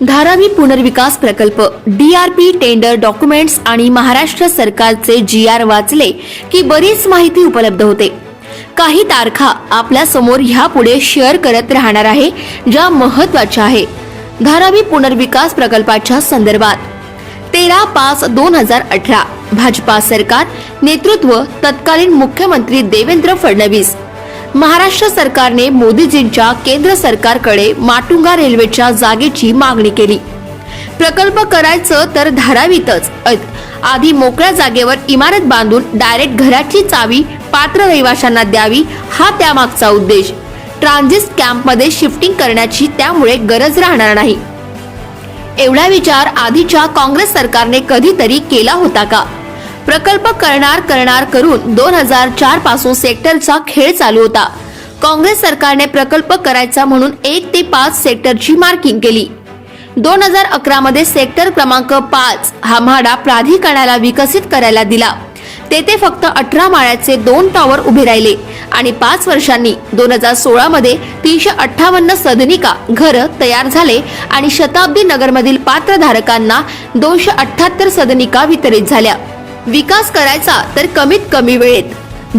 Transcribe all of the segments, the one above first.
धारावी पुनर्विकास प्रकल्प D R P tender documents आणि महाराष्ट्र सरकारचे जी आर वाचले की बरीच माहिती उपलब्ध होते. काही तारखा आपल्यासमोर ह्यापुढे शेअर करत राहणार आहे ज्या महत्त्वाच्या आहे. धारावी पुनर्विकास प्रकल्पाच्या संदर्भात. तेरा पाच दोन हजार अठरा भाजपा सरकार नेतृत्व तत्कालीन मुख्यमंत्री देवेंद्र फडणवीस महाराष्ट्र सरकारने मोदीजींच्या केंद्र सरकारकडे माटुंगा रेल्वेच्या जागेची मागणी केली. प्रकल्प करायचं तर धारावीतच. आधी मोकळ्या जागेवर इमारत बांधून डायरेक्ट घराची चावी पात्र रहिवाशांना द्यावी हा त्यामागचा उद्देश. ट्रान्झिस्ट कॅम्पमध्ये शिफ्टिंग करण्याची त्यामुळे गरज राहणार नाही. एवढा विचार आधीच्या काँग्रेस सरकारने कधीतरी केला होता का? प्रकल्प करणार करणार करून दोन हजार चारपासून सेक्टरचा खेळ चालू होता. काँग्रेस सरकारने प्रकल्प करायचा म्हणून एक ते पाच सेक्टरची मार्किंग केली. दोन हजार अकरा मध्ये सेक्टर क्रमांक पाच हा म्हाडा प्राधिकरणाला विकसित करायला दिला. तेथे फक्त अठरा माळ्याचे दोन टॉवर उभे राहिले आणि पाच वर्षांनी दोन हजार सोळा मध्ये तीनशे अठ्ठावन्न सदनिका घर तयार झाले आणि शताब्दी नगरमधील पात्रधारकांना दोनशे अठ्ठ्याहत्तर सदनिका वितरित झाल्या. विकास करायचा तर कमीत कमी वेळेत.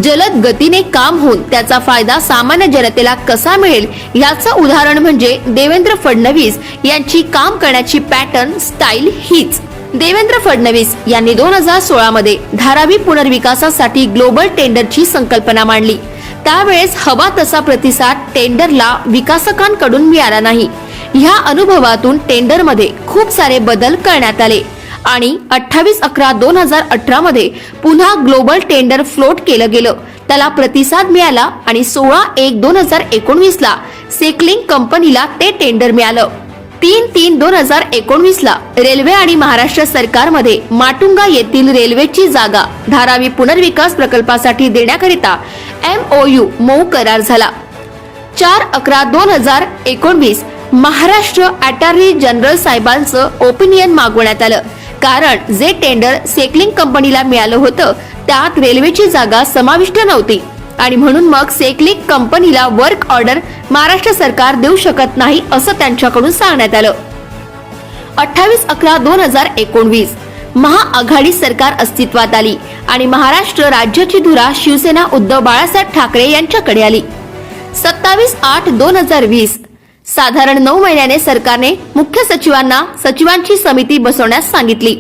जलद गतीने काम होऊन त्याचा फायदा सामान्य जनतेला कसा मिळेल याचं उदाहरण म्हणजे देवेंद्र फडणवीस यांची काम करण्याची पॅटर्न स्टाईल हीच. देवेंद्र फडणवीस यांनी दोन हजार सोळा मध्ये धारावी पुनर्विकासासाठी ग्लोबल टेंडरची संकल्पना मांडली. त्यावेळेस हवा तसा प्रतिसाद टेंडरला विकासकांकडून मिळाला नाही. ह्या अनुभवातून टेंडरमध्ये खूप सारे बदल करण्यात आले. आणि अठ्ठावीस अकरा दोन हजार अठरा मध्ये पुन्हा ग्लोबल टेंडर फ्लोट केलं गेलं. त्याला प्रतिसाद मिळाला आणि सोळा एक दोन हजार एकोणवीस ला सेकलिंग कंपनीला ते टेंडर मिळालं. तीन तीन दोन हजार एकोणवीस ला रेल्वे आणि महाराष्ट्र सरकारमध्ये माटुंगा येथील रेल्वेची जागा धारावी पुनर्विकास प्रकल्पासाठी देण्याकरिता एमओयू मऊ करार झाला. चार अकरा दोन हजार एकोणवीस महाराष्ट्र अटॉर्नी जनरल साहेबांचं ओपिनियन मागवण्यात आलं. कारण जे टेंडर सेकलिंग कंपनीला मिळालं होतं त्यात रेल्वेची जागा समाविष्ट नव्हती. आणि म्हणून मग सेकलिंग कंपनीला वर्क ऑर्डर महाराष्ट्र सरकार देऊ शकत नाही असं त्यांच्याकडून सांगण्यात आलं. अठ्ठावीस अकरा दोन हजार एकोणवीस महाआघाडी सरकार अस्तित्वात आली आणि महाराष्ट्र राज्याची धुरा शिवसेना उद्धव बाळासाहेब ठाकरे यांच्याकडे आली. सत्तावीस आठ दोन हजार वीस साधारण नऊ महिन्याने सरकारने मुख्य सचिवांना सचिवांची समिती बसवण्यास सांगितली.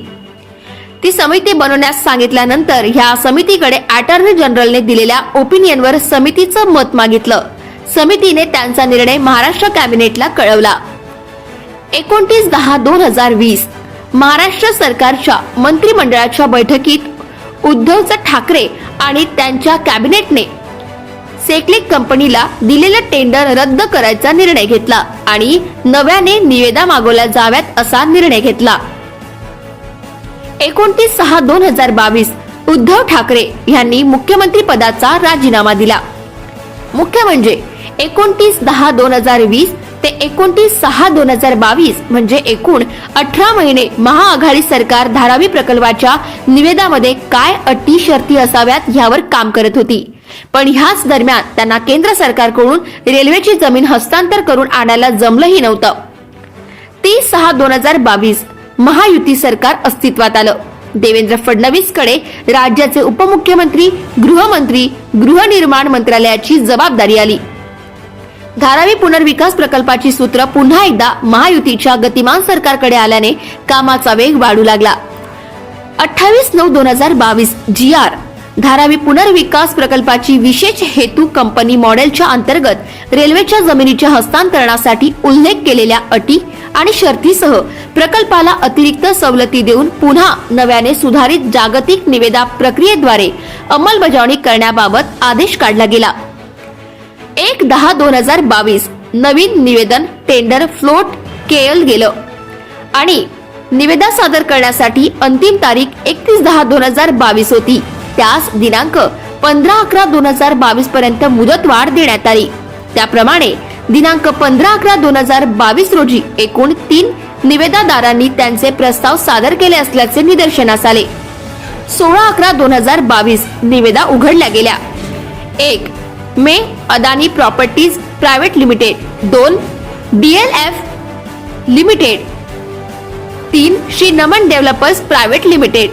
ती समिती बनवण्यास सांगितल्यानंतर ह्या समितीकडे अटॉर्नी जनरलने दिलेल्या ओपिनियनवर समितीचं मत मागितलं. समितीने त्यांचा निर्णय महाराष्ट्र कॅबिनेटला कळवला. एकोणतीस दहा दोन हजार वीस महाराष्ट्र सरकारच्या मंत्रिमंडळाच्या बैठकीत उद्धवचा ठाकरे आणि त्यांच्या कॅबिनेटने सेकलेक कंपनीला दिलेलं टेंडर रद्द करायचा निर्णय घेतला आणि नव्याने निवेदा मागवल्या जाव्यात असा निर्णय घेतला. एकोणतीस सहा दोन हजार बावीस उद्धव ठाकरे यांनी मुख्यमंत्री पदाचा राजीनामा दिला. मुख्य म्हणजे एकोणतीस दहा दोन हजार वीस ते एकोणतीस सहा दोन हजार बावीस म्हणजे एकूण अठरा महिने महाआघाडी सरकार धारावी प्रकल्पाच्या निवेदामध्ये काय अटी शर्ती असाव्यात यावर काम करत होती. पण ह्याच दरम्यान त्यांना केंद्र सरकारकडून रेल्वेची जमीन हस्तांतर करून आणायला जमलंही नव्हतं. तीस सहा दोन हजार बावीस महायुती सरकार अस्तित्वात आलं. देवेंद्र फडणवीसकडे राज्याचे उपमुख्यमंत्री गृहमंत्री गृहनिर्माण मंत्रालयाची जबाबदारी आली. धारावी पुनर्विकास प्रकल्पाची सूत्र पुन्हा एकदा महायुतीच्या गतिमान सरकारकडे आल्याने कामाचा वेग वाढू लागला. अठ्ठावीस नऊ दोन हजार बावीस जी आर धारावी पुनर्विकास प्रकल्पाची विशेष हेतू कंपनी मॉडेलच्या अंतर्गत रेल्वेच्या जमिनीच्या हस्तांतरणासाठी उल्लेख केलेल्या अटी आणि शर्तीसह प्रकल्पाला अतिरिक्त सवलती देऊन पुन्हा नव्याने सुधारित जागतिक निवेदा प्रक्रियेद्वारे अंमलबजावणी करण्याबाबत आदेश काढला गेला. एक दहा दोन हजार बावीस नवीन निवेदन टेंडर फ्लोट केलं गेलं आणि निवेदा सादर करण्यासाठी अंतिम तारीख एकतीस दहा दोन हजार बावीस होती. त्यास दिनांक पंधरा अकरा दोन हजार बावीस पर्यंत मुदतवाढ देण्यात आली. त्याप्रमाणे दिनांक पंधरा अकरा दोन हजार बावीस रोजी एकूण तीन निवेदादारांनी त्यांचे प्रस्ताव सादर केले असल्याचे निदर्शनास आले. सोळा अकरा दोन हजार बावीस निवेदा उघडल्या गेल्या. एक मे अदानी प्रॉपर्टीज प्रायव्हेट लिमिटेड. दोन डी एल एफ लिमिटेड. तीन Shri Naman developers private limited.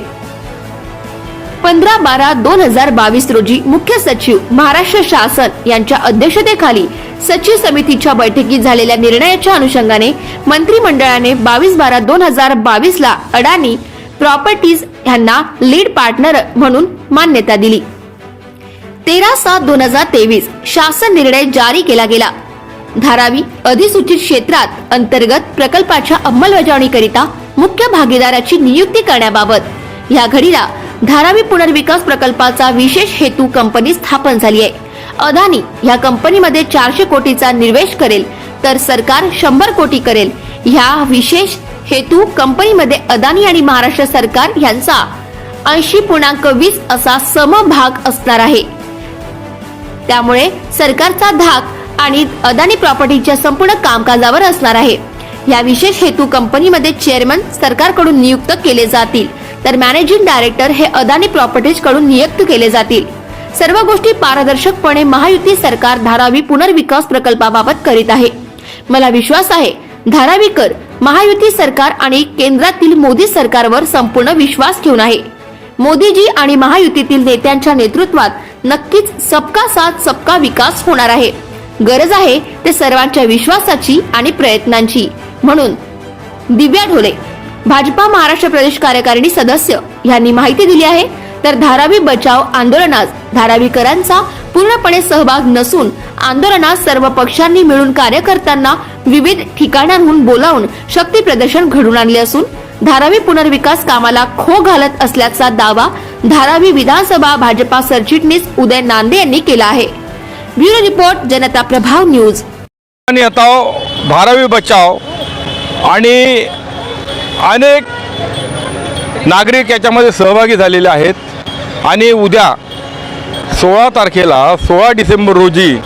पंधरा बारा दोन हजार बावीस रोजी मुख्य सचिव महाराष्ट्र शासन यांच्या अध्यक्षतेखाली सचिव समितीच्या बैठकीत झालेल्या निर्णयाच्या अनुषंगाने मंत्रिमंडळाने बावीस बारा दोन हजार बावीस ला अडाणी प्रॉपर्टीज यांना लीड पार्टनर म्हणून मान्यता दिली. तेरा सात दोन हजार तेवीस शासन निर्णय जारी केला गेला. धारावी अधिसूचित क्षेत्रात अंतर्गत प्रकल्पाच्या अंमलबजावणीकरिता मुख्य भागीदाराची नियुक्ती करण्याबाबत या घडीला धारावी पुनर्विकास प्रकल्पाचा विशेष हेतू कंपनी स्थापन झाली आहे. अदानी या कंपनीमध्ये चारशे कोटीचा निवेश करेल तर सरकार शंभर कोटी करेल. ह्या विशेष हेतू कंपनीमध्ये अदानी आणि महाराष्ट्र सरकार यांचा ऐंशी पूर्णांक वीस असा समभाग असणार आहे. त्यामुळे सरकारचा धाक आणि अदानी प्रॉपर्टीच्या संपूर्ण कामकाजावर असणार आहे. या विशेष हेतू कंपनीमध्ये चेअरमन सरकारकडून नियुक्त केले जातील. तर मॅनेजिंग डायरेक्टर हे अदानी प्रॉपर्टीजकडून नियुक्त केले जातील. सर्व गोष्टी पारदर्शकपणे महायुती सरकार धारावी पुनर्विकास प्रकल्पाबाबत करीत आहे. मला विश्वास आहे धारावीकर महायुती सरकार आणि केंद्रातील मोदी सरकारवर संपूर्ण विश्वास ठेवून आहे. मोदीजी आणि महायुतीतील नेत्यांच्या नेतृत्वात नक्कीच सबका साथ सबका विकास होणार आहे. गरज आहे ते सर्वांच्या विश्वासाची आणि प्रयत्नांची. म्हणून दिव्या ढोले. भाजपा महाराष्ट्र प्रदेश कार्यकारिणी सदस्य यांनी माहिती दिली आहे तर धारावी बचाव आंदोलनास धारावीकरांचा पूर्णपणे सहभाग नसून आंदोलनात सर्व पक्षांनी मिळून कार्यकर्त्यांना विविध ठिकाणांहून बोलावून शक्ती प्रदर्शन घडून आणले असून धारावी पुनर्विकास कामाला खो घालत असल्याचा दावा धारावी विधानसभा भाजपा सरचिटणीस उदय नांदे यांनी केला आहे. ब्युरो रिपोर्ट जनता प्रभाव न्यूज. आणि आता हो, धारावी बचाव आणि अनेक नागरिक याच्यामध्ये सहभागी झालेले आहेत. आणि उद्या सोळा तारखेला सोळा डिसेंबर रोजी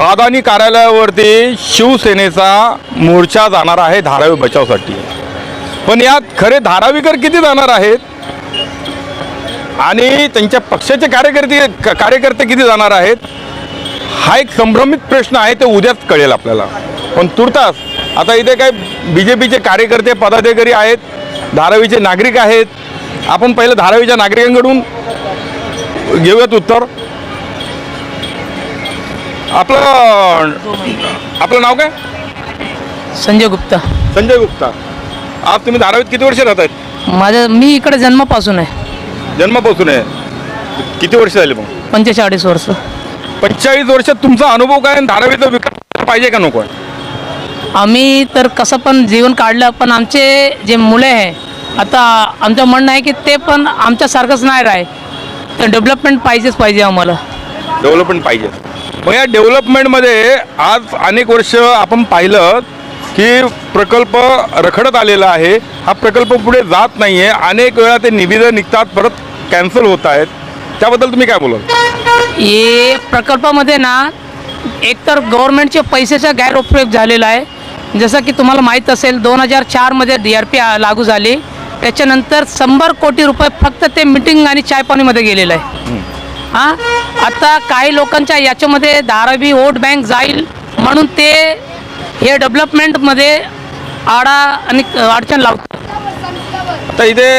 अदानी कार्यालयावरती शिवसेनेचा मोर्चा जाणार आहे धारावी बचावसाठी. पण यात खरे धारावीकर किती जाणार आहेत? आणि त्यांच्या पक्षाचे कार्यकर्ते क- कार्यकर्ते किती जाणार आहेत? हा एक संभ्रमित प्रश्न आहे ते उद्याच कळेल आपल्याला. पण तुर्तास आता इथे काय बी जे पीचे कार्यकर्ते पदाधिकारी आहेत धारावीचे नागरिक आहेत. आपण पहिलं धारावीच्या नागरिकांकडून घेऊयात उत्तर. आपलं आपलं नाव काय? संजय गुप्ता. संजय गुप्ता. आज तुम्ही धारावीत किती वर्ष राहत आहेत माझं मी इकडे जन्मापासून आहे. जन्मापासून आहे. किती वर्ष झाले मग? पंचेचाळीस वर्ष. पंचेचाळीस वर्षात तुमचा अनुभव काय? आणि धारावीचा विकास पाहिजे का नको? आहे आम्ही तर कसं पण जीवन काढलं पण आमचे जे मुले आहे आता आमचं म्हणणं आहे की ते पण आमच्यासारखंच नाही राहे तर डेव्हलपमेंट पाहिजेच पाहिजे आम्हाला. डेव्हलपमेंट पाहिजे. मग या डेव्हलपमेंटमध्ये आज अनेक वर्ष आपण पाहिलं की प्रकल्प रखडत आलेला आहे. हा प्रकल्प पुढे जात नाही आहे अनेक वेळा ते निविदं निघतात परत कॅन्सल होत आहेत. त्याबद्दल तुम्ही काय बोलाल? हे प्रकल्पामध्ये ना एकतर गव्हर्नमेंटचे पैशाचा गैरउपयोग झालेला आहे. जसं की तुम्हाला माहीत असेल दोन हजार चारमध्ये डी आर पी लागू झाली. त्याच्यानंतर शंभर कोटी रुपये फक्त ते मिटिंग आणि चायपाणीमध्ये गेलेलं आहे. हां? आता काही लोकांच्या याच्यामध्ये धारावी वोट बँक जाईल म्हणून ते हे डेव्हलपमेंटमध्ये आडा आणि अडचण लावतात. आता इथे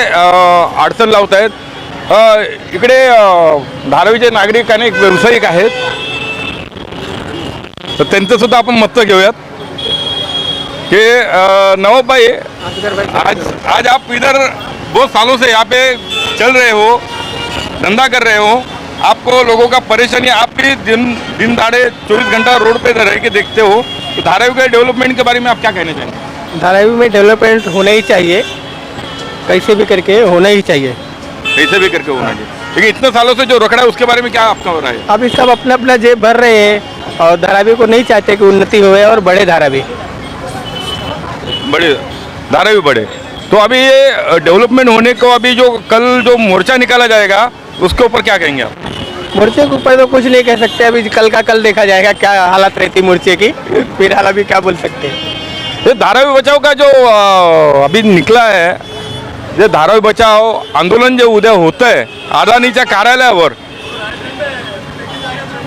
अडचण लावत आहेत. इकडे धारावीचे नागरिक आणि व्यावसायिक आहेत. तर त्यांचं सुद्धा आपण मत घेऊयात. कि नवाब भाई आज आज आप इधर बहुत सालों से यहाँ पे चल रहे हो धंधा कर रहे हो। आपको लोगों का परेशानी आप भी दिन दिन दाड़े चौबीस घंटा रोड पे रह के देखते हो। तो धारावी के डेवलपमेंट के बारे में आप क्या कहना चाहेंगे? धारावी में डेवलपमेंट होना ही चाहिए। कैसे भी करके होना ही चाहिए। कैसे भी करके होना चाहिए। लेकिन इतने सालों से जो रखड़ा है उसके बारे में क्या आपका हो? रहा है अभी सब अपना अपना जेब भर रहे हैं और धारावी को नहीं चाहते कि उन्नति हुए और बड़े धारावी। बड़े धारावी बड़े। तो अभी ये डेवलपमेंट होने को अभी जो कल जो मोर्चा निकाला जाएगा उसके ऊपर क्या कहेंगे आप? मोर्चे के ऊपर तो कुछ नहीं कह सकते अभी कल का कल देखा जाएगा क्या हालत रहती मोर्चे की फ़िलहाल अभी क्या बोल सकते हैं। ये धारावी बचाव का जो अभी निकला है जे धारावी बचाव आंदोलन जे उद्या होतं आहे अदानीच्या कार्यालयावर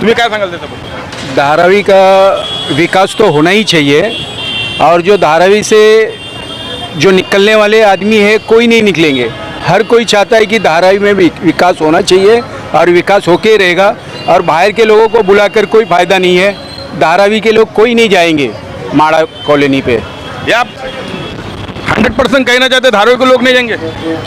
तुम्ही काय सांगाल त्याच्याबद्दल धारावी का विकास तो होना ही चाहिए और जो धारावी से जो निकलने वाले आदमी है कोई नहीं निकलेंगे। हर कोई चाहता है कि धारावी में विकास होना चाहिए और विकास होके रहेगा और बाहर के लोगों को बुलाकर कोई फ़ायदा नहीं है। धारावी के लोग कोई नहीं जाएँगे माड़ा कॉलोनी पे। ये आप हंड्रेड परसेंट कहना चाहते धारावी के लोग नहीं जाएँगे?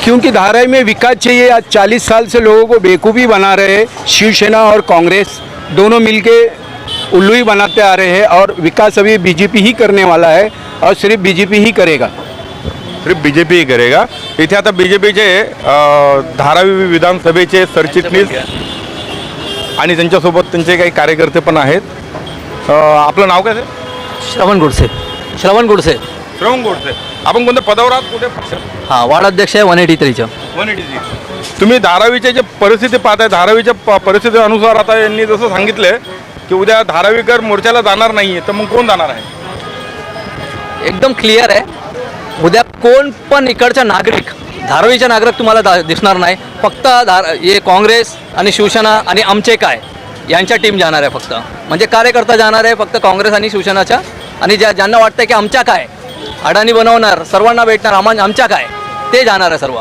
क्योंकि धारावी में विकास चाहिए। आज चालीस साल से लोगों को बेवकूफ़ी बना रहे शिवसेना और कांग्रेस। दोनों मिलके उल्लू ही बनाते आ रहे हैं और विकास अभी बीजेपी ही करने वाला है और सिर्फ बीजेपी ही करेगा। सिर्फ बी जे पी करेगा। इथे आता बी जे पीचे धारावी विधानसभेचे सरचिटणीस आणि त्यांच्यासोबत त्यांचे काही कार्यकर्ते पण आहेत. अ, आपलं नाव काय ते श्रवण गोडसे. श्रवण गोडसे. श्रवण गोडसे. आपण कोणत्या पदावर आहात? कुठे? पक्ष हां वार्डाध्यक्ष आहे वन एटी थ्रीच्या वन तुम्ही धारावीच्या जे परिस्थिती पाहताय धारावीच्या प- परिस्थितीनुसार आता यांनी जसं सांगितलंय की उद्या धारावीकर मोर्चाला जाणार नाहीये तर मग कोण जाणार आहे? एकदम क्लिअर आहे. उद्या कोण पण इकडचा नागरिक धारावीचा नागरिक तुम्हाला दिसणार नाही. फक्त धार हे काँग्रेस आणि शिवसेना आणि आमचे काय यांच्या टीम जाणार आहे फक्त. म्हणजे कार्यकर्ता जाणार आहे फक्त काँग्रेस आणि शिवसेनाच्या. आणि ज्या ज्यांना वाटतं की आमच्या काय अडाणी बनवणार सर्वांना भेटणार आम्हा आमच्या काय ते जाणार आहे सर्व.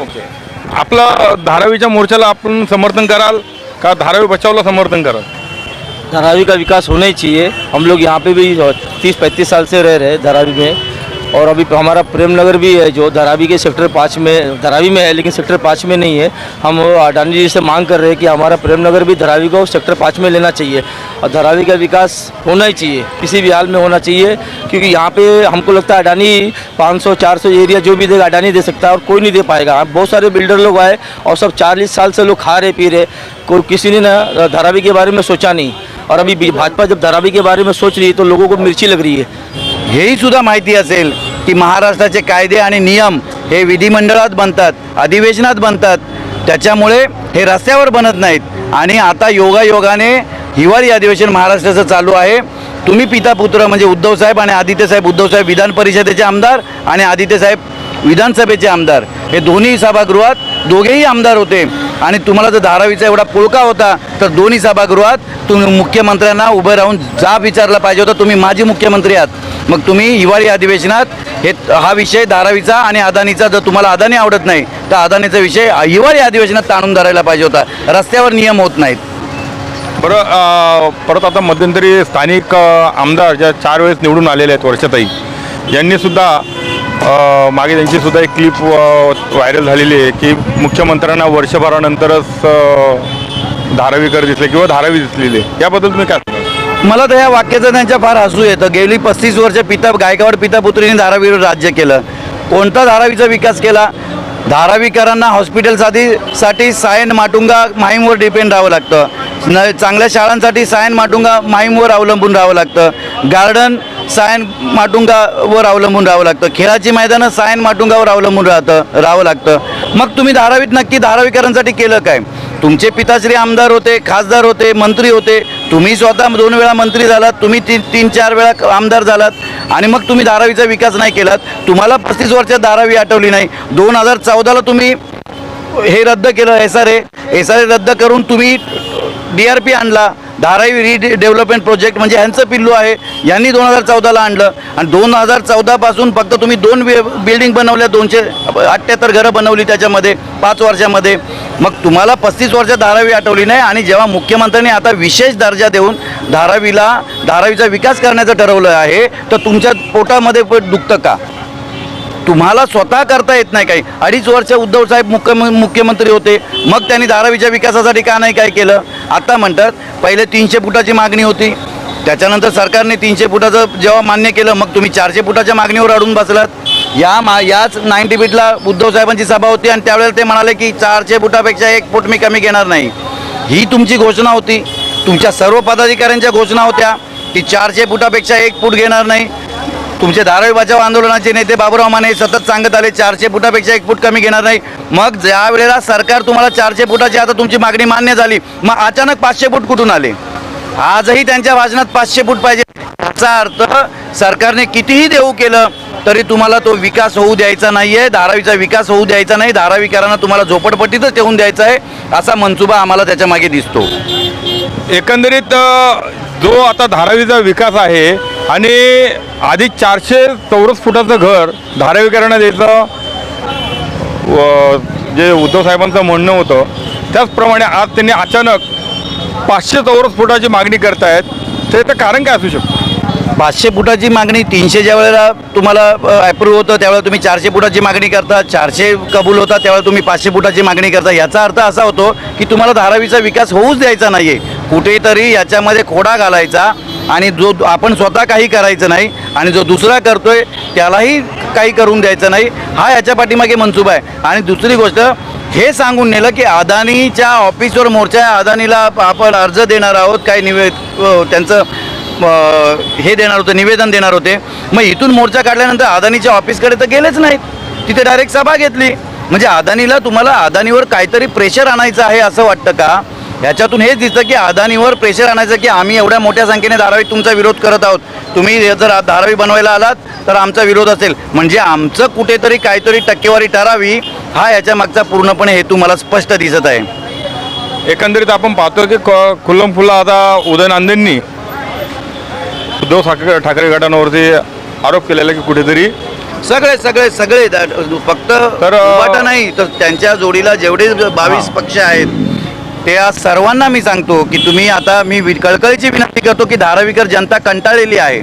ओके. आपलं धारावीच्या मोर्चाला आपण समर्थन कराल? का धारावी बचावला समर्थन कराल धारावी का विकास होना ही चाहिए। हम लोग यहाँ पे भी तीस पैंतीस साल से रह रहे हैं धारावी में। और अभी हमारा प्रेम नगर भी है, जो धरावी के सेक्टर पाँच में, धरावी में है, लेकिन सेक्टर पाँच में नहीं है। हम अडानी जी से मांग कर रहे हैं कि हमारा प्रेम नगर भी धरावी को सेक्टर पाँच में लेना चाहिए। और धरावी का विकास होना ही चाहिए, किसी भी हाल में होना चाहिए, क्योंकि यहाँ पे हमको लगता है अडानी 500 400 एरिया जो भी देगा, अडानी दे सकता है और कोई नहीं दे पाएगा। बहुत सारे बिल्डर लोग आए और सब चालीस साल से लोग खा रहे, पी रहे। कोई किसी ने ना धारावी के बारे में सोचा नहीं। और अभी भाजपा जब धारावी के बारे में सोच रही है तो लोगों को मिर्ची लग रही है। हेही सुद्धा माहिती असेल की महाराष्ट्राचे कायदे आणि नियम हे विधिमंडळात बनतात अधिवेशनात बनतात. त्याच्यामुळे हे रस्त्यावर बनत नाहीत. आणि आता योगायोगाने हिवाळी अधिवेशन महाराष्ट्राचं चालू आहे. तुम्ही पिता पुत्र म्हणजे उद्धवसाहेब आणि आदित्यसाहेब उद्धवसाहेब विधान परिषदेचे आमदार आणि आदित्यसाहेब विधानसभेचे आमदार. हे दोन्ही सभागृहात दोघेही आमदार होते. आणि तुम्हाला जर धारावीचा एवढा पुळका होता तर दोन्ही सभागृहात तुम्ही मुख्यमंत्र्यांना उभं राहून जाब विचारला पाहिजे होता. तुम्ही माजी मुख्यमंत्री आहात. मग तुम्ही हिवाळी अधिवेशनात हे हा विषय धारावीचा आणि अदानीचा जर तुम्हाला अदानी आवडत नाही तर अदानीचा विषय हिवाळी अधिवेशनात ताणून धरायला पाहिजे होता. रस्त्यावर नियम होत नाहीत. बरं परत आता मध्यंतरी स्थानिक आमदार ज्या चार वेळेस निवडून आलेले आहेत वर्षाताई यांनीसुद्धा मागे त्यांचीसुद्धा एक क्लिप व्हायरल झालेली आहे की मुख्यमंत्र्यांना वर्षभरानंतरच धारावीकर दिसले किंवा धारावी दिसलेली आहे. याबद्दल तुम्ही काय मला तर या वाक्याचं त्यांच्या फार हसू येतं. गेली पस्तीस वर्ष पिता गायकवाड पितापुत्रीने धारावीवर राज्य केलं. कोणता धारावीचा विकास केला? धारावीकरांना हॉस्पिटलसाठी साठी सायन माटुंगा माहीमवर डिपेंड राहावं लागतं. न चांगल्या शाळांसाठी सायन माटुंगा माहीमवर अवलंबून राहावं लागतं. गार्डन सायन माटुंगावर अवलंबून राहावं लागतं. खेळाची मैदानं सायन माटुंगावर अवलंबून राहतं राहावं लागतं. मग तुम्ही धारावीत नक्की धारावीकरांसाठी केलं काय? तुमचे पिताश्री आमदार होते खासदार होते मंत्री होते. तुम्ही स्वतः दोन वेळा मंत्री झालात तुम्ही तीन तीन चार वेळा आमदार झालात आणि मग तुम्ही धारावीचा विकास नाही केलात. तुम्हाला पस्तीस वर्षात धारावी आठवली नाही. दोन हजार चौदाला तुम्ही हे रद्द केलं S R A S R A रद्द करून तुम्ही डी आर पी आणला. धारावी रिडेव्हलपमेंट प्रोजेक्ट म्हणजे ह्यांचं पिल्लू आहे. यांनी दोन हजार चौदाला आणलं. आणि दोन हजार चौदापासून फक्त तुम्ही दोन बिल्डिंग बनवल्या दोनशे अठ्ठ्याहत्तर घरं बनवली त्याच्यामध्ये पाच वर्षामध्ये. मग तुम्हाला पस्तीस वर्ष धारावी आठवली नाही आणि जेव्हा मुख्यमंत्र्यांनी आता विशेष दर्जा देऊन धारावीला धारावीचा विकास करण्याचं ठरवलं आहे तर तुमच्या पोटामध्ये दुखतं का? तुम्हाला स्वतः करता येत नाही काही. अडीच वर्ष उद्धव साहेब मुख्य मुख्यमंत्री होते. मग त्यांनी धारावीच्या विकासासाठी का नाही काय केलं? आता म्हणतात पहिले तीनशे फुटाची मागणी होती. त्याच्यानंतर सरकारने तीनशे फुटाचं जेव्हा मान्य केलं मग तुम्ही चारशे फुटाच्या मागणीवर अडून बसलात. या मा याच नाईन्टी बीटला उद्धव साहेबांची सभा होती आणि त्यावेळेला ते म्हणाले की चारशे फुटापेक्षा एक फूट मी कमी घेणार नाही. ही तुमची घोषणा होती. तुमच्या सर्व पदाधिकाऱ्यांच्या घोषणा होत्या की चारशे फुटापेक्षा एक फूट घेणार नाही. तुमचे धारावी बचाव आंदोलनाचे नेते बाबूराव माने सतत सांगत आले चारशे फुटापेक्षा एक फूट कमी घेणार नाही. मग ज्या वेळेला सरकार तुम्हाला चारशे फुटाची आता तुमची मागणी मान्य झाली मग अचानक पाचशे फूट कुठून आले? आजही त्यांच्या भाषणात पाचशे फूट पाहिजे. याचा अर्थ सरकारने कितीही देऊ केलं तरी तुम्हाला तो विकास होऊ द्यायचा नाही आहे धारावीचा विकास होऊ द्यायचा नाही. धारावीकरांना तुम्हाला झोपडपट्टीतच ठेवून द्यायचा आहे असा मनसुबा आम्हाला त्याच्यामागे दिसतो. एकंदरीत जो आता धारावीचा विकास आहे आणि आधी चारशे चौरस फुटाचं घर धारावीकरांना द्यायचं जे उद्धवसाहेबांचं म्हणणं होतं त्याचप्रमाणे आज त्यांनी अचानक पाचशे चौरस फुटाची मागणी करतायत. ते तर कारण काय असू शकतं? पाचशे फुटाची मागणी तीनशे ज्या वेळेला तुम्हाला अप्रूव्ह होतं त्यावेळेला तुम्ही चारशे फुटाची मागणी करता चारशे कबूल होता त्यावेळेला तुम्ही पाचशे फुटाची मागणी करता. याचा अर्थ असा होतो की तुम्हाला धारावीचा विकास होऊच द्यायचा नाही आहे कुठेतरी याच्यामध्ये खोडा घालायचा आणि जो आपण स्वतः काही करायचं नाही आणि जो दुसरा करतोय त्यालाही काही करून द्यायचं नाही हा याच्या पाठीमागे मनसुबा आहे. आणि दुसरी गोष्ट हे सांगून नेलं की अदानीच्या ऑफिसवर मोर्चा आहे अदानीला आपण अर्ज देणार आहोत काही निवे त्यांचं हे देणार होतं निवेदन देणार होते. मग इथून मोर्चा काढल्यानंतर अदानीच्या ऑफिसकडे तर गेलेच नाहीत. तिथे डायरेक्ट सभा घेतली. म्हणजे अदानीला तुम्हाला अदानीवर काहीतरी प्रेशर आणायचं आहे असं वाटतं का? ह्याच्यातून हेच दिसतं की अदानीवर प्रेशर आणायचं की आम्ही एवढ्या मोठ्या संख्येने धारावीत तुमचा विरोध करत आहोत. तुम्ही जर धारावी बनवायला आलात तर आमचा विरोध असेल. म्हणजे आमचं कुठेतरी काहीतरी टक्केवारी ठरावी हा याच्या मागचा पूर्णपणे हेतू मला स्पष्ट दिसत आहे. एकंदरीत आपण पाहतो की क खुल्लम फुल्ला आता उदयनांदेंनी उद्धव ठाकरे ठाकरे गटांवरती आरोप केलेला की कुठेतरी सगळे सगळे सगळे फक्त तर, नाही तर त्यांच्या जोडीला जेवढे बावीस पक्ष आहेत त्या आज सर्वांना मी सांगतो की तुम्ही आता मी वि- कळकळीची विनंती करतो की धारावीकर जनता कंटाळलेली आहे.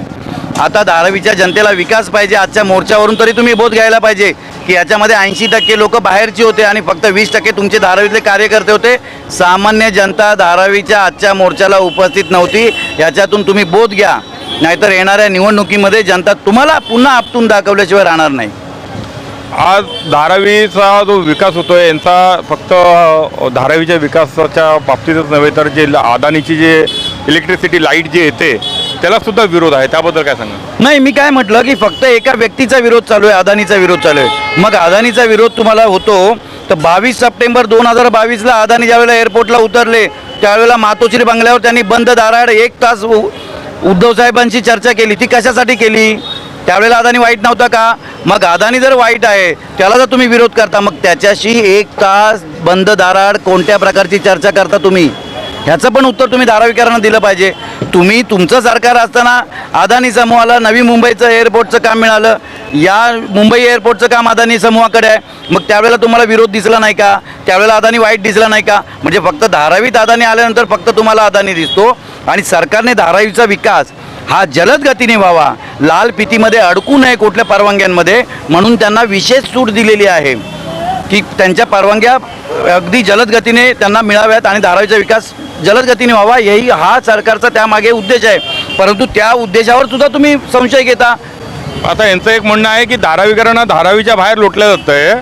आता धारावीच्या जनतेला विकास पाहिजे आजच्या मोर्चावरून तरी तुम्ही बोध घ्यायला पाहिजे की याच्यामध्ये ऐंशी टक्के लोक बाहेरची होते आणि फक्त वीस टक्के तुमचे धारावीतले कार्यकर्ते होते. सामान्य जनता धारावीच्या आजच्या मोर्चाला उपस्थित नव्हती याच्यातून तुम्ही बोध घ्या. नाहीतर येणाऱ्या निवडणुकीमध्ये जनता तुम्हाला पुन्हा आपटून दाखवल्याशिवाय राहणार नाही. आज धारावीचा जो विकास होतो आहे यांचा फक्त धारावीच्या विकासाच्या बाबतीतच नव्हे तर जे अदानीची जे इलेक्ट्रिसिटी लाइट जे येते त्याला सुद्धा विरोध आहे. त्याबद्दल काय सांगा नाही मी काय म्हटलं की फक्त एका व्यक्तीचा विरोध चालू आहे अदानीचा विरोध चालू आहे. मग अदानीचा विरोध तुम्हाला होतो तर बावीस सप्टेंबर दोन हजार बावीसला अदानी ज्यावेळेला एअरपोर्टला उतरले त्यावेळेला मातोश्री बंगल्यावर त्यांनी बंद दाराड एक तास उद्धव साहेबांशी चर्चा केली. ती कशासाठी केली? त्यावेळेला अदानी वाईट नव्हता का? मग अदानी जर वाईट आहे त्याला जर तुम्ही विरोध करता मग त्याच्याशी एक तास बंद दाराड कोणत्या प्रकारची चर्चा करता तुम्ही? ह्याचं पण उत्तर तुम्ही धारावीकरांना दिलं पाहिजे. तुम्ही तुमचं सरकार असताना अदानी समूहाला नवी मुंबईचं एअरपोर्टचं काम मिळालं. या मुंबई एअरपोर्टचं काम अदानी समूहाकडे आहे. मग त्यावेळेला तुम्हाला विरोध दिसला नाही का? त्यावेळेला अदानी वाईट दिसला नाही का? म्हणजे फक्त धारावीत अदानी आल्यानंतर फक्त तुम्हाला अदानी दिसतो. आणि सरकारने धारावीचा विकास हा जलद गतीने व्हावा. लाल फितीमध्ये अडकू नये कुठल्या परवानग्यांमध्ये म्हणून त्यांना विशेष सूट दिलेली आहे. की त्यांच्या परवानग्या अगदी जलद गतीने त्यांना मिळाव्यात आणि धारावीचा विकास जलद गतीने व्हावा यही हा सरकारचा त्यामागे उद्देश आहे. परंतु त्या उद्देशावर सुद्धा तुम्ही संशय घेता. आता यांचं एक म्हणणं आहे की धारावीकरांना धारावीच्या बाहेर लोटलं जातंय.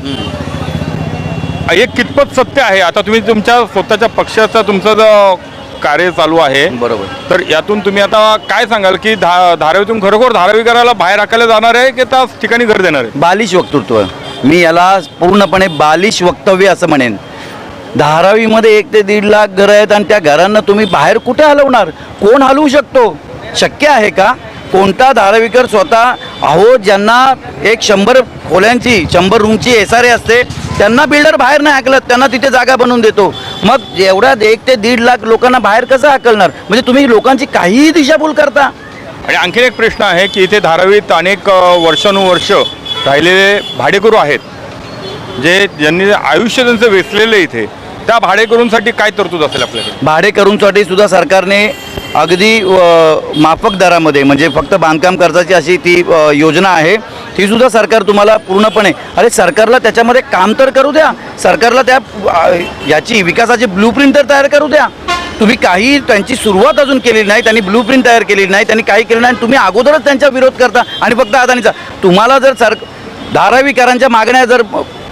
हे कितपत सत्य आहे? आता तुम्ही तुमच्या स्वतःच्या पक्षाचं तुमचं जो कार्य चालू आहे. बरोबर. तर यातून तुम्ही आता काय सांगाल की धा धारावीतून खरोखर धारावीकराला बाहेर हाकायला जाणार आहे की त्याच ठिकाणी घर देणार आहे? बालिश वक्तृत्व. मी याला पूर्णपणे बालिश वक्तव्य असं म्हणेन. धारावीमध्ये एक ते दीड लाख घरं आहेत आणि त्या घरांना तुम्ही बाहेर कुठे हलवणार? कोण हलवू शकतो? शक्य आहे का? कोणता धारावीकर स्वतः अहो ज्यांना एक शंभर खोल्यांची शंभर रूमची एस आर ए असते त्यांना बिल्डर बाहेर नाही हाकलत त्यांना तिथे जागा बनवून देतो. मग एवढ्या एक ते दीड लाख लोकांना बाहेर कसं हाकलणार म्हणजे तुम्ही लोकांची काहीही दिशाभूल करता. आणि आणखीन एक प्रश्न आहे की इथे धारावीत अनेक वर्षानुवर्ष राहिलेले भाडेकरू आहेत. जे ज्यांनी आयुष्य त्यांचं वेचलेलं इथे त्या भाडेकरूंसाठी काय तरतूद असेल आपल्याकडे? भाडेकरूंसाठी सुद्धा सरकारने अगदी माफक दरामध्ये म्हणजे फक्त बांधकाम खर्चाची अशी ती योजना आहे ती सुद्धा सरकार तुम्हाला पूर्णपणे अरे सरकारला त्याच्यामध्ये काम तर करू द्या सरकारला त्या याची विकासाची ब्लू प्रिंट तर तयार करू द्या. तुम्ही काही त्यांची सुरुवात अजून केलेली नाही त्यांनी ब्लू प्रिंट तयार केलेली नाही त्यांनी काही केलं नाही आणि तुम्ही अगोदरच त्यांचा विरोध करता आणि फक्त अदानीचा तुम्हाला जर सर धारावीकरांच्या मागण्या जर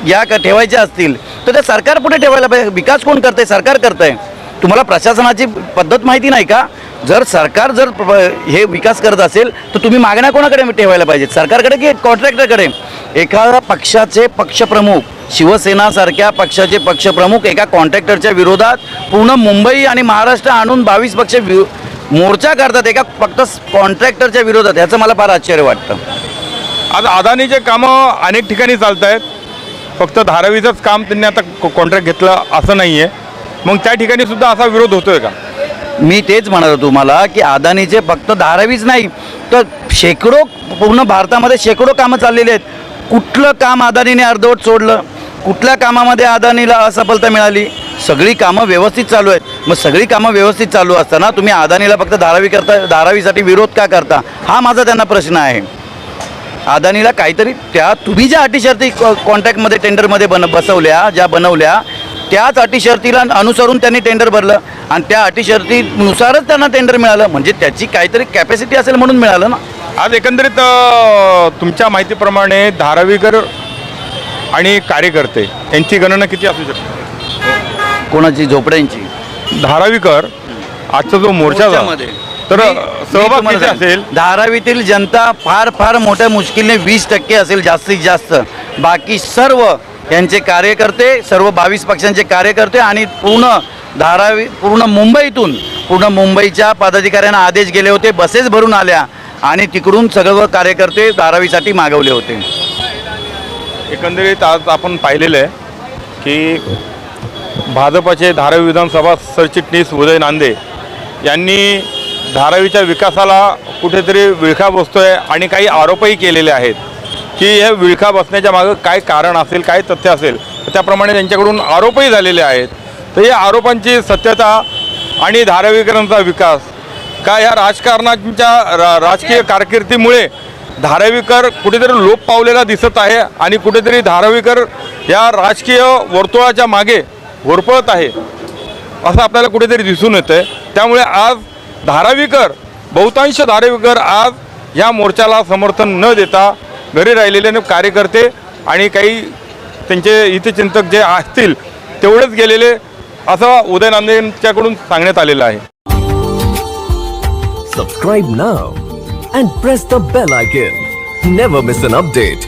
या ठेवायच्या असतील तर त्या सरकार पुढे ठेवायला पाहिजे. विकास कोण करतंय? सरकार करतंय. तुम्हाला प्रशासनाची पद्धत माहिती नाही का? जर सरकार जर हे विकास करत असेल तर तुम्ही मागण्या कोणाकडे ठेवायला पाहिजेत? सरकारकडे की कॉन्ट्रॅक्टरकडे एखाद्या पक्षाचे पक्षप्रमुख शिवसेनासारख्या पक्षाचे पक्षप्रमुख एका कॉन्ट्रॅक्टरच्या विरोधात पूर्ण मुंबई आणि महाराष्ट्र आणून बावीस पक्ष वि- मोर्चा करतात एका फक्त कॉन्ट्रॅक्टरच्या विरोधात. ह्याचं मला फार आश्चर्य वाटतं. आज अदानीचे कामं अनेक ठिकाणी चालत आहेत फक्त धारावीचंच काम त्यांनी आता कॉन्ट्रॅक्ट घेतलं असं नाही आहे मग त्या ठिकाणी सुद्धा असा विरोध होतोय का? मी तेच म्हणत होतो तुम्हाला की अदानीचे फक्त धारावीच नाही तर शेकडो पूर्ण भारतामध्ये शेकडो कामं चाललेली आहेत. कुठलं काम अदानीने अर्धवट सोडलं? कुठल्या कामामध्ये अदानीला असफलता मिळाली? सगळी कामं व्यवस्थित चालू आहेत. मग सगळी कामं व्यवस्थित चालू असताना तुम्ही अदानीला फक्त धारावी करता धारावीसाठी विरोध का करता? हा माझा त्यांना प्रश्न आहे. अदानीला काहीतरी त्या तुम्ही ज्या अटी शर्ती कॉन्ट्रॅक्टमध्ये टेंडरमध्ये बन बसवल्या ज्या बनवल्या त्याच अटी शर्तीला अनुसरून त्यांनी टेंडर भरलं. आणि त्या अटी शर्तीनुसारच त्यांना टेंडर मिळालं. म्हणजे त्याची काहीतरी कॅपॅसिटी असेल म्हणून मिळालं ना. आज एकंदरीत तुमच्या माहितीप्रमाणे धारावीकर आणि कार्यकर्ते यांची गणना किती असू शकते? कोणाची? झोपड्यांची. धारावीकर आजचा जो मोर्चा झाला मोर्चामध्ये. तर मी- मी सहभाग तुम्हाला किती असेल? धारावीतील जनता फार फार मोठ्या मुश्किलने वीस टक्के असेल जास्तीत जास्त. बाकी सर्व यांचे कार्यकर्ते सर्व बावीस पक्षांचे कार्यकर्ते आणि पूर्ण धारावी पूर्ण मुंबईतून पूर्ण मुंबईच्या पदाधिकाऱ्यांना आदेश गेले होते बसेस भरून आल्या आणि तिकडून सर्व कार्यकर्ते धारावीसाठी मागवले होते. एकंदरीत आज आपण पाहिलेलं आहे की भाजपचे धारावी विधानसभा सरचिटणीस उदय नांदे यांनी धारावीच्या विकासाला कुठेतरी विळखा आहे आणि काही आरोपही केलेले आहेत. की हे विळखा बसण्याच्या मागं काय कारण असेल काय तथ्य असेल त्याप्रमाणे त्यांच्याकडून आरोपही झालेले आहेत. तर या आरोपांची सत्यता आणि धारावीकरांचा विकास का या राजकारणाच्या रा राजकीय कारकिर्दीमुळे धारावीकर कुठेतरी लोप पावलेला दिसत आहे आणि कुठेतरी धारावीकर या राजकीय वर्तुळाच्या मागे होरपळत आहे असं आपल्याला कुठेतरी दिसून येतं आहे त्यामुळे आज धारावीकर बहुतांश धारावीकर आज या मोर्चाला समर्थन न देता घरी राहिलेले कार्यकर्ते आणि काही त्यांचे हितचिंतक जे असतील तेवढेच गेलेले असं उदय नांदे सांगण्यात आलेलं आहे. Subscribe now and press the bell icon never miss an update